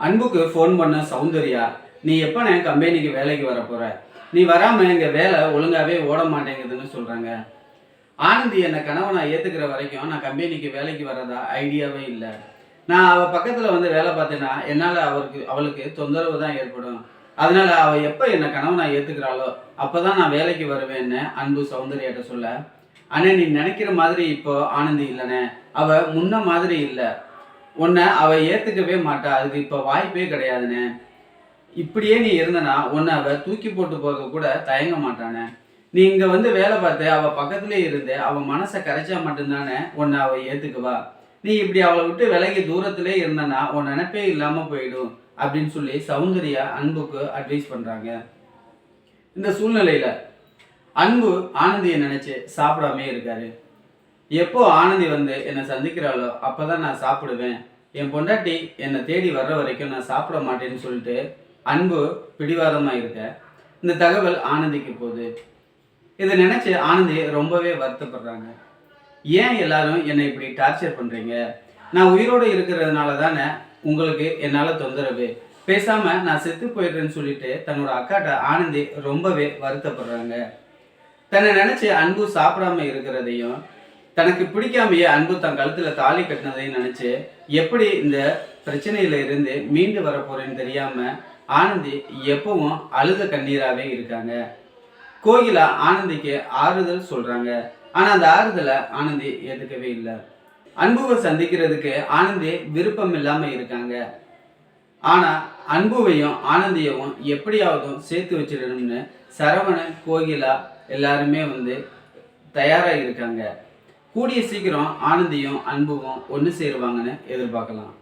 அன்புக்கு ஃபோன் பண்ண சௌந்தர்யா நீ எப்போண்ணே கம்பெனிக்கு வேலைக்கு வர போகிற நீ வராமல் எங்கள் வேலை ஒழுங்காகவே ஓட மாட்டேங்குதுன்னு சொல்கிறாங்க ஆனந்தி என்னை கணவை நான் ஏற்றுக்கிற வரைக்கும் நான் கம்பெனிக்கு வேலைக்கு வரதா ஐடியாவே இல்லை. நான் அவள் பக்கத்தில் வந்து வேலை பார்த்தேன்னா என்னால் அவருக்கு அவளுக்கு தொந்தரவு தான் ஏற்படும். அதனால் அவள் எப்போ என்னை ஏற்றுக்குறாளோ அப்போ தான் நான் வேலைக்கு வருவேன்னு அன்பு சௌந்தர்யாட்ட சொல்ல ஆனால் நீ நினைக்கிற மாதிரி இப்போ ஆனந்தி இல்லைண்ணே. அவள் முன்ன மாதிரி இல்லை. உன்னை அவ ஏத்துக்கவே மாட்டா. அதுக்கு இப்போ வாய்ப்பே கிடையாதுண்ணே. இப்படியே நீ இருந்தனா உன்னை அவ தூக்கி போட்டு போக கூட தயங்க மாட்டானே. நீ இங்க வந்து வேலை பார்த்து அவ பக்கத்திலே இருந்து அவ மனசை கரைச்சா மட்டும்தானே உன்னை அவ ஏத்துக்குவா. நீ இப்படி அவளை விட்டு விலகி தூரத்திலே இருந்தனா உன் நினைப்பே இல்லாம போயிடும் அப்படின்னு சொல்லி சௌந்தர்யா அன்புக்கு அட்வைஸ் பண்றாங்க. இந்த சூழ்நிலையில அன்பு ஆனந்தியை நினைச்சு சாப்பிடாமே இருக்காரு. எப்போ ஆனந்தி வந்து என்னை சந்திக்கிறாளோ அப்பதான் நான் சாப்பிடுவேன். என் பொண்டாட்டி என்னை தேடி வர்ற வரைக்கும் நான் சாப்பிட மாட்டேன்னு சொல்லிட்டு அன்பு பிடிவாதமாக இருக்க. இந்த தகவல் ஆனந்திக்கு போகுது. இதை நினச்சி ஆனந்தி ரொம்பவே வருத்தப்படுறாங்க. ஏன் எல்லாரும் என்னை இப்படி டார்ச்சர் பண்ணுறீங்க நான் உயிரோடு இருக்கிறதுனால தானே உங்களுக்கு என்னால் தொந்தரவு. பேசாமல் நான் செத்து போயிடுறேன்னு சொல்லிட்டு தன்னோட அக்காட்ட ஆனந்தி ரொம்பவே வருத்தப்படுறாங்க. தன்னை நினச்சி அன்பு சாப்பிடாம இருக்கிறதையும் தனக்கு பிடிக்காமையே அன்பு தன் கழுத்துல தாலி கட்டினதையும் நினைச்சு எப்படி இந்த பிரச்சனையில இருந்து மீண்டு வர போறேன்னு தெரியாம ஆனந்தி எப்பவும் அழுத கண்ணீராகவே இருக்காங்க. கோகிலா ஆனந்திக்கு ஆறுதல் சொல்றாங்க. ஆனா அந்த ஆறுதலை ஆனந்தி எதுக்கவே இல்லை. அன்புவை சந்திக்கிறதுக்கு ஆனந்தி விருப்பம் இல்லாம இருக்காங்க. ஆனா அன்புவையும் ஆனந்தியவும் எப்படியாவதும் சேர்த்து வச்சிடணும்னு சரவணன் கோகிலா எல்லாருமே வந்து தயாராக இருக்காங்க. கூடிய சீக்கிரம் ஆனந்தியும் அன்புவும் ஒன்று சேருவாங்கன்னு எதிர்பார்க்கலாம்.